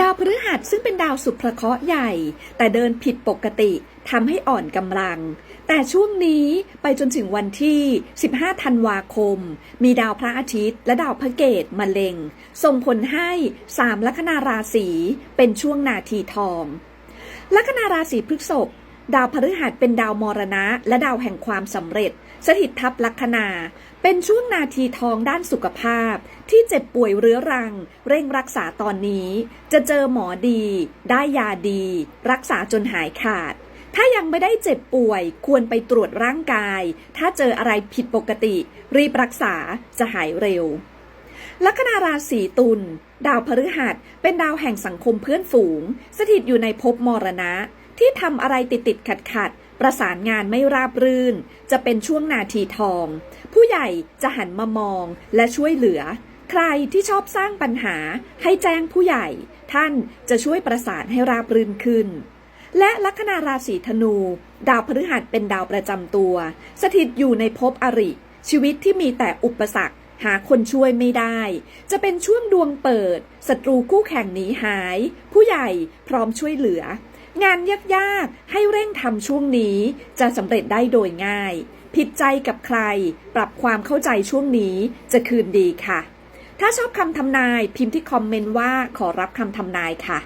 ดาวพฤหัสซึ่งเป็นดาวสุภเคราะห์ใหญ่ แต่เดินผิดปกติทำให้อ่อนกำลัง แต่ช่วงนี้ไปจนถึงวันที่ 15 ธันวาคม มีดาวพระอาทิตย์ และดาวพระเกตมาเล็ง ส่งผลให้สามลัคนาราศีเป็นช่วงนาทีทอง ลัคนาราศีพฤษภ ดาวพฤหัสเป็นดาวมรณะ และดาวแห่งความสำเร็จ สถิตทับลัคนา เป็นช่วงนาทีทองด้านสุขภาพ ที่เจ็บป่วยเรื้อรัง เร่งรักษาตอนนี้ จะเจอหมอดี ได้ยาดี รักษาจนหายขาด ถ้ายังไม่ได้เจ็บป่วย ควรไปตรวจร่างกาย ถ้าเจออะไรผิดปกติ รีบรักษาจะหายเร็วลัคนาราศีตุลดาวพฤหัส เป็นดาวแห่งสังคมเพื่อนฝูง สถิตอยู่ในภพมรณะ ที่ทำอะไรติดติดขัดขัดประสานงานไม่ราบรื่น จะเป็นช่วงนาทีทอง ผู้ใหญ่จะหันมามองและช่วยเหลือ ใครที่ชอบสร้างปัญหาให้แจ้งผู้ใหญ่ ท่านจะช่วยประสานให้ราบรื่นขึ้น และลัคนาราศีธนู ดาวพฤหัสเป็นดาวประจำตัว สถิตอยู่ในภพอริ ชีวิตที่มีแต่อุปสรรคหาคนช่วยไม่ได้ จะเป็นช่วงดวงเปิด ศัตรูคู่แข่งหนีหาย ผู้ใหญ่พร้อมช่วยเหลือ งานยากๆ ให้เร่งทำช่วงนี้จะสำเร็จได้โดยง่าย ผิดใจกับใคร ปรับความเข้าใจช่วงนี้จะคืนดีค่ะ ถ้าชอบคำทำนายพิมพ์ที่คอมเมนต์ว่าขอรับคำทำนายค่ะ